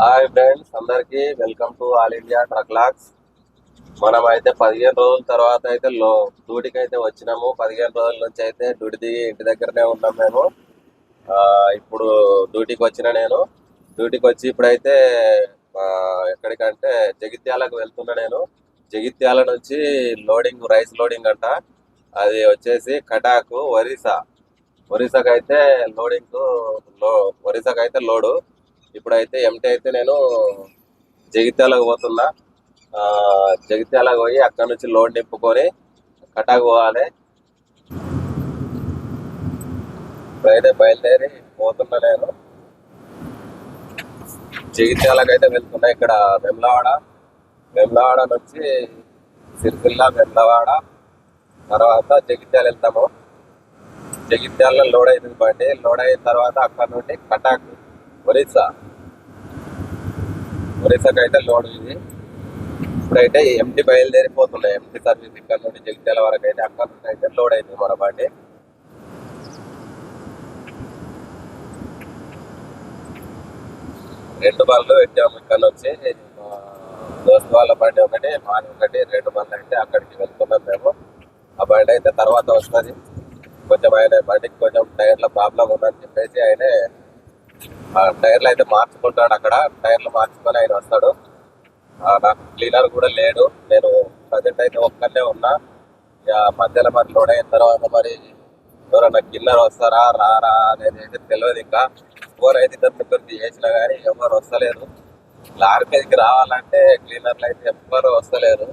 Hi friends అందరికీ welcome to all India truck locks. మనం అయితే పదిహేను రోజుల తర్వాత అయితే లో డ్యూటీకి అయితే వచ్చినాము. పదిహేను రోజుల నుంచి అయితే డ్యూటీ దిగి ఇంటి దగ్గరనే ఉన్నాం మేము. ఆ, ఇప్పుడు డ్యూటీకి వచ్చిన నేను. డ్యూటీకి వచ్చి ఇప్పుడైతే ఎక్కడికంటే జగిత్యాలకు వెళ్తున్నా నేను. జగిత్యాల నుంచి లోడింగ్ రైస్ లోడింగ్ అంట. అది వచ్చేసి కటాకు ఒరిస్సా. ఒరిస్సాకి లోడింగ్లో ఒరిస్సాకి అయితే లోడు. ఇప్పుడైతే ఎంటీ అయితే నేను జగిత్యాలకు పోతున్నా. జగిత్యాలకు పోయి అక్కడ నుంచి లోడ్ నింపుకొని కటాకు పోవాలి. ఇప్పుడైతే బయలుదేరి పోతున్నా నేను. జగిత్యాలకు అయితే వెళ్తున్నా ఇక్కడ వెమ్లవాడ. వెమ్లవాడ నుంచి సిరిసిల్ల వెమ్లవాడ. తర్వాత జగిత్యాల వెళ్తాము. జగిత్యాలలో లోడ్ అవుతుంది బండి. లోడ్ అయిన తర్వాత అక్కడ నుండి కటాక్ ఒరిస్సా. ఒరిస్సాకి అయితే లోడ్ ఇది. ఇప్పుడైతే ఎంటీ బయలుదేరిపోతున్నాయి. ఎంటీ సర్వీస్ ఇక్కడ నుండి జగిత్యాల వరకు అయితే అక్కడ నుండి అయితే లోడ్ అయింది మన బండి. రెండు బళ్ళు పెట్టాము ఇక్కడ వచ్చి దోస్తు వాళ్ళ బండి ఒకటి మాది ఒకటి రెండు బళ్ళు అయితే అక్కడికి వెళ్తున్నాం మేము. ఆ బండి అయితే తర్వాత వస్తుంది. కొంచెం ఆయన బండికి కొంచెం టైర్ల ప్రాబ్లం ఉందని చెప్పేసి ఆయన టైర్లు అయితే మార్చుకుంటాడు అక్కడ. టైర్లు మార్చుకొని ఆయన వస్తాడు. నాకు క్లీనర్ కూడా లేడు. నేను ప్రజెంట్ అయితే ఒక్కనే ఉన్నా. ఇక మధ్యలో మరి లోడ్ అయిన తర్వాత మరి ఎవరన్నా కిన్నర్ వస్తారా రారా అనేది అయితే తెలియదు ఇంకా. ఫోర్ అయితే ఇద్దరు ముగ్గురికి చేసినా కానీ ఎవరు వస్తలేరు. లారీ మీదకి రావాలంటే క్లీనర్లు అయితే ఎవ్వరు వస్తలేరు.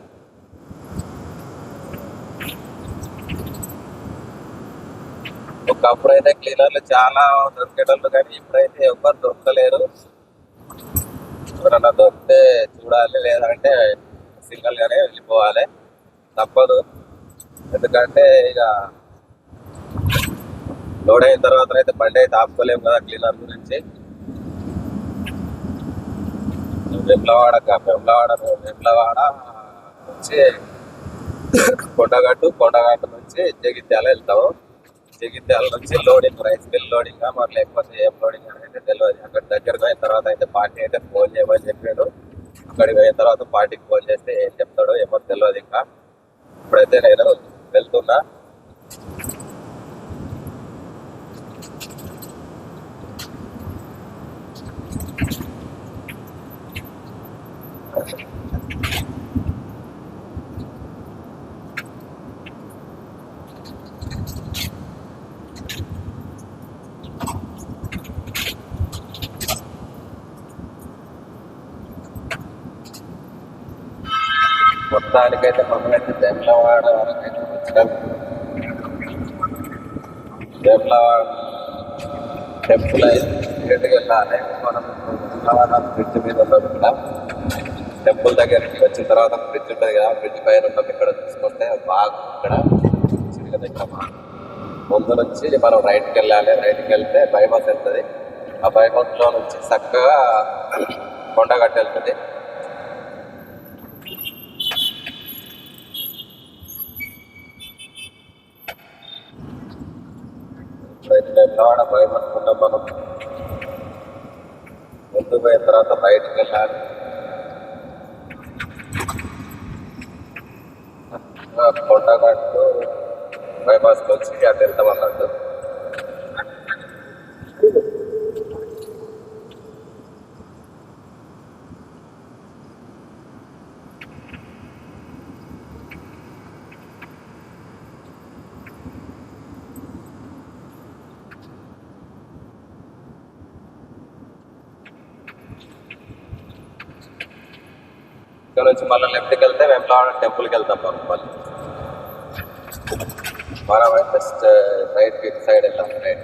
ఒకప్పుడైతే అయితే క్లీనర్లు చాలా దొరికేటోళ్ళు కానీ ఇప్పుడైతే ఎవ్వరు దొరకలేరు. ఎవరన్నా దొరికితే చూడాలి లేదంటే సింగిల్ గానే వెళ్ళిపోవాలి. తప్పదు. ఎందుకంటే ఇక లోడ్ అయిన తర్వాత అయితే బండి అయితే ఆపుకోలేము కదా క్లీనర్ గురించి. వెమ్లవాడ కా- వెమ్లవాడ వెమ్లవాడ నుంచి కొండగట్టు కొండగట్టు నుంచి జగిత్యాల వెళ్తాము జగిత్యాల నుంచి లోడింగ్ రైస్ బిల్ లోడింగ్ మరి లేకపోతే ఏం లోడింగ్ అని అయితే తెలియదు అక్కడ దగ్గరకు పోయిన తర్వాత అయితే పార్టీ అయితే ఫోన్ చేయమని చెప్పాడు. అక్కడికి పోయిన తర్వాత పార్టీకి ఫోన్ చేస్తే ఏం చెప్తాడో ఏమో తెలియదు ఇంకా. ఇప్పుడైతే నేను వెళ్తున్నా. మొత్తానికైతే మమ్మల్ని వెమ్లవాడ వరకైతే వచ్చాం వచ్చినాం టెంపుల్ అయితే వెళ్ళాలి మనం బ్రిడ్జ్ మీద ఉన్నాం ఇక్కడ. టెంపుల్ దగ్గరికి వచ్చిన తర్వాత బ్రిడ్జ్ ఉంటుంది కదా బ్రిడ్జ్ పైన ఉన్నాం ఇక్కడ చూసుకుంటే. బాగా ఇక్కడ ముందు నుంచి మనం రైట్కి వెళ్ళాలి. రైట్కి వెళ్తే బైపాస్ వెళ్తుంది. ఆ బైపాస్లో నుంచి చక్కగా కొండగట్టు వెళ్తుంది ఇప్పుడైతే వెమ్లవాడ భయపడుతున్నాం మనం ముందు పోయిన తర్వాత బయటకు వెళ్ళాలి. కొండ కొండగట్టు బైపాస్కి వచ్చి అటు వెళ్తామన్నట్టు అన్నట్టు ఇక్కడ నుంచి మళ్ళీ లెఫ్ట్కి వెళ్తే వెంపలవాడ టెంపుల్కి వెళ్తాం మనం మళ్ళీ. మనం జస్ట్ రైట్ ఇటు సైడ్ వెళ్తాం రైట్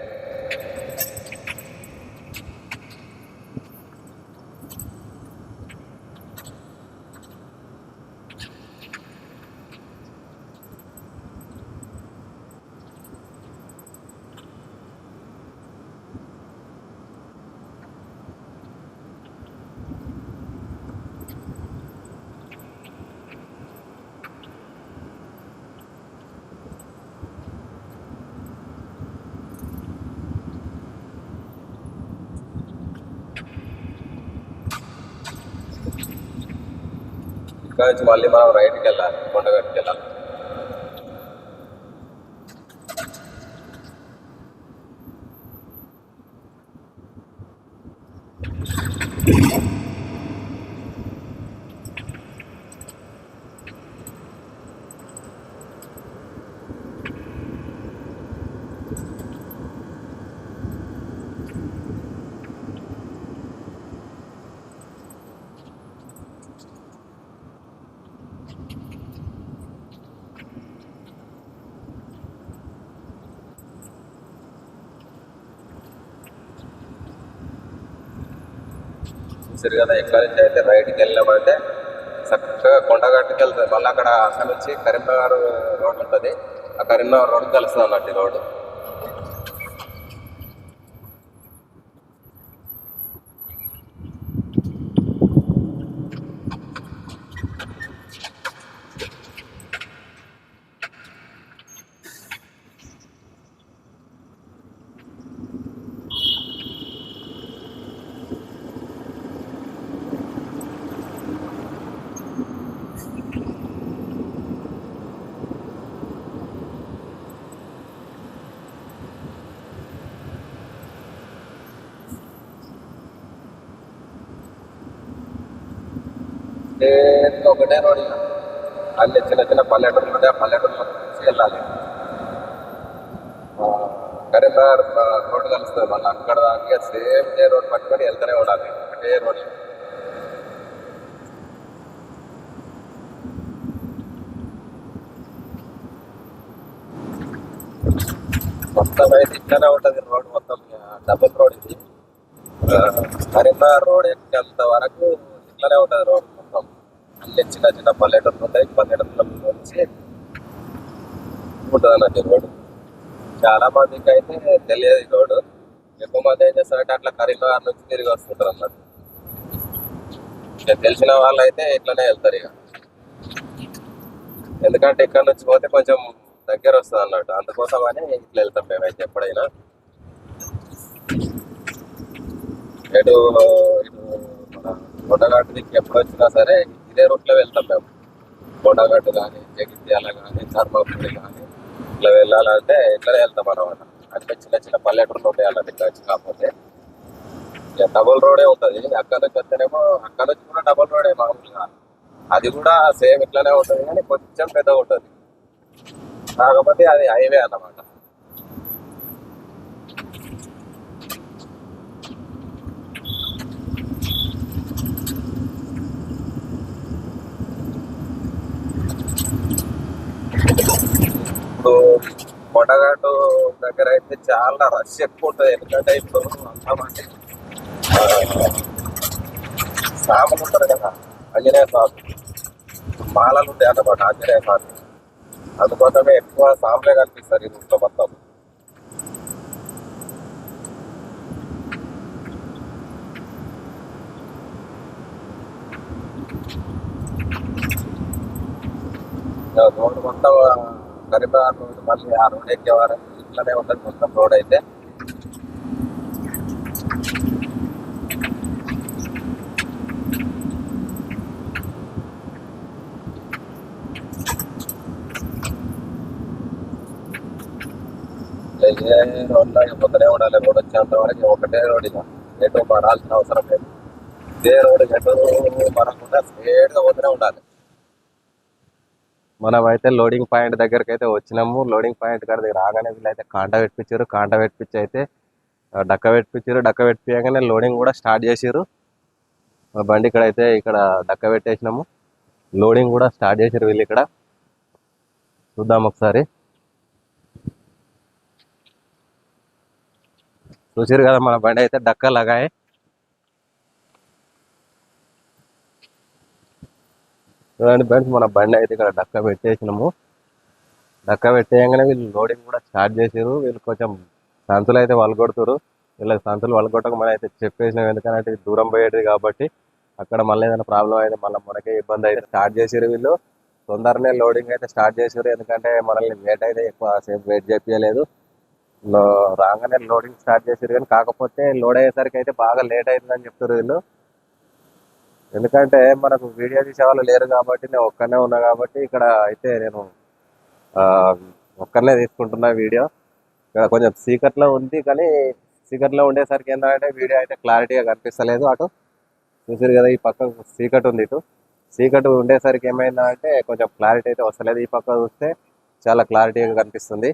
ఇక్కడ నుంచి మళ్ళీ మనం రైట్కి వెళ్ళాలి కొండగట్టుకి వెళ్ళాలి చూసారు కదా ఇక్కడ నుంచి అయితే రైట్కి వెళ్ళినప్పుడైతే చక్కగా కొండగట్టుకి వెళ్తుంది మళ్ళీ అక్కడ అక్కడ నుంచి కరీంనగర్ రోడ్ ఉంటుంది. ఆ కరీంనగర్ రోడ్ కలుస్తుంది అన్నట్టు ఈ రోడ్డు. నేరుగా ఒకటే రోడ్ ఇక. అన్ని చిన్న చిన్న పల్లెటూరులు ఉంటే ఆ పల్లెటూరులో నుంచి వెళ్ళాలి కరీంనగర్ రోడ్డు కలుస్తుంది మళ్ళీ అక్కడ దాకా సేమ్ డే రోడ్ పట్టుకొని వెళ్తూనే ఉండాలి. ఒకటే రోడ్ మొత్తం అయితే ఇట్లానే ఉంటుంది రోడ్ మొత్తం డబుల్ రోడ్ ఇది. కరీంనగర్ రోడ్ ఎంత వరకు ఇట్లానే ఉంటుంది రోడ్ అన్ని చిన్న చిన్న పల్లెటూర్లు ఉంటాయి. పల్లెటూర్ల నుంచి ఉంటుందన్నట్టు అన్నట్టు చాలా మందికి అయితే తెలియదు రోడ్డు. ఎక్కువ మంది ఏం చేస్తారంటే అట్లా కరీంనగర్ నుంచి తిరిగి వస్తుంటారు అన్నట్టు తెలిసిన వాళ్ళు అయితే ఇట్లనే వెళ్తారు ఇక. ఎందుకంటే ఇక్కడ నుంచి పోతే కొంచెం దగ్గర వస్తుంది అన్నట్టు. అందుకోసం అని ఇట్లా వెళ్తాం మేమైతే ఎప్పుడైనా. ఇటు ఇటు మన కొండగట్టు దిక్కు ఎప్పుడు వచ్చినా సరే ఇదే రూట్లో వెళ్తాం మేము. కొండగట్టు కానీ జగిత్యాల కానీ ధర్మపురి కానీ ఇట్లా వెళ్ళాలంటే ఇక్కడ వెళ్తాం అనమాట అంటే చిన్న చిన్న పల్లెటూరులో ఉంటాయి అలా దగ్గర నుంచి కాకపోతే. ఇక డబుల్ రోడే ఉంటుంది. అక్కడ నుంచి వస్తేనేమో అక్కడ నుంచి కూడా డబుల్ రోడే మామూలుగా. అది కూడా సేమ్ ఇట్లానే ఉంటుంది కానీ కొంచెం పెద్దగా ఉంటుంది. కాకపోతే అది హైవే అన్నమాట ఇప్పుడు కొండగాటు దగ్గర అయితే చాలా రష్ ఎక్కువ ఉంటుంది ఎందుకంటే ఇప్పుడు అంతా మంది సాములు ఉంటారు కదా ఆంజనేయ స్వామి. మాలలు ఉంటాయి అన్నమాట ఆంజనేయ స్వామి. అందుకోసమే ఎక్కువ సాములే కనిపిస్తారు ఈ రూట్లో మొత్తం. రోడ్డు మొత్తం కరీంనగర్ రోడ్ మళ్ళీ ఆ రోడ్ ఎక్కేవారు ఇట్లానే ఉంటుంది మొత్తం రోడ్ అయితే ఏ రోడ్ లాగా పోతూనే ఉండాలి రోడ్ వచ్చేంత వరకు ఒకటే రోడ్ ఇక ఎటు మారాల్సిన అవసరం లేదు ఇదే రోడ్ ఎటు మరకుండా స్ట్రేట్గా పోతూనే ఉండాలి మనం అయితే లోడింగ్ పాయింట్ దగ్గరికి అయితే వచ్చినాము. లోడింగ్ పాయింట్ కాడ దగ్గర రాగానే వీళ్ళైతే కాంట పెట్టించారు. కాంట పెట్టించి అయితే డక్క పెట్టించారు. డక్క పెట్టియగానే లోడింగ్ కూడా స్టార్ట్ చేసారు బండి ఇక్కడ అయితే ఇక్కడ డక్క పెట్టేసినాము. లోడింగ్ కూడా స్టార్ట్ చేసారు వీళ్ళు ఇక్కడ. చూద్దాం ఒకసారి. చూసారు కదా మన బండి అయితే డక్క లగాయి. చూడండి ఫ్రెండ్స్ మన బండి అయితే ఇక్కడ డక్క పెట్టేసినాము. డక్క పెట్టేయగానే వీళ్ళు లోడింగ్ కూడా స్టార్ట్ చేసారు వీళ్ళు కొంచెం సంతులు అయితే వలగొడుతారు వీళ్ళకి సంతులు వలగొట్టక మనం అయితే చెప్పేసినాం. ఎందుకంటే దూరం పోయేది కాబట్టి అక్కడ మళ్ళీ ఏదైనా ప్రాబ్లం అయితే మళ్ళీ మనకే ఇబ్బంది అయితే స్టార్ట్ చేసారు వీళ్ళు. తొందరనే లోడింగ్ అయితే స్టార్ట్ చేసారు ఎందుకంటే మనల్ని వెయిట్ అయితే ఎక్కువ సేపు వెయిట్ చేపించలేదు రాగానే లోడింగ్ స్టార్ట్ చేసారు కానీ కాకపోతే లోడ్ అయ్యేసరికి అయితే బాగా లేట్ అవుతుందని చెప్తారు వీళ్ళు. ఎందుకంటే మనకు వీడియో తీసే వాళ్ళు లేరు కాబట్టి నేను ఒక్కనే ఉన్నా కాబట్టి ఇక్కడ అయితే నేను ఒక్కనే తీసుకుంటున్నా వీడియో. ఇక్కడ కొంచెం సీకట్లో ఉంది కానీ సీకట్లో ఉండేసరికి ఏంటంటే వీడియో అయితే క్లారిటీగా కనిపిస్తలేదు అటు. చూసారు కదా ఈ పక్క సీకట్ ఉంది ఇటు. సీకట్ ఉండేసరికి ఏమైందంటే కొంచెం క్లారిటీ అయితే వస్తలేదు. ఈ పక్క చూస్తే చాలా క్లారిటీగా కనిపిస్తుంది.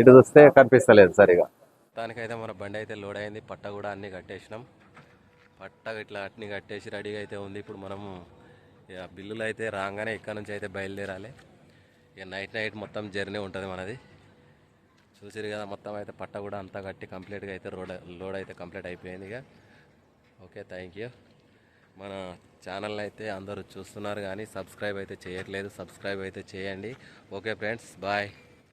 ఇటు చూస్తే కనిపిస్తలేదు సరిగా. దానికైతే మన బండి అయితే లోడ్ అయింది. పట్ట కూడా అన్ని కట్టేసినాం. పట్ట ఇట్లా అట్ని కట్టేసి రెడీగా అయితే ఉంది. ఇప్పుడు మనము ఇక బిల్లులు అయితే రాగానే ఇక్కడ నుంచి అయితే బయలుదేరాలి. ఇక నైట్ నైట్ మొత్తం జర్నీ ఉంటుంది మనది. చూసిరు కదా మొత్తం అయితే పట్ట కూడా అంతా కట్టి కంప్లీట్గా అయితే రోడ్ లోడ్ అయితే కంప్లీట్ అయిపోయింది ఇక. Okay thank you. మన ఛానల్ని అయితే అందరూ చూస్తున్నారు కానీ సబ్స్క్రైబ్ అయితే చేయట్లేదు. సబ్స్క్రైబ్ అయితే చేయండి. Okay friends bye.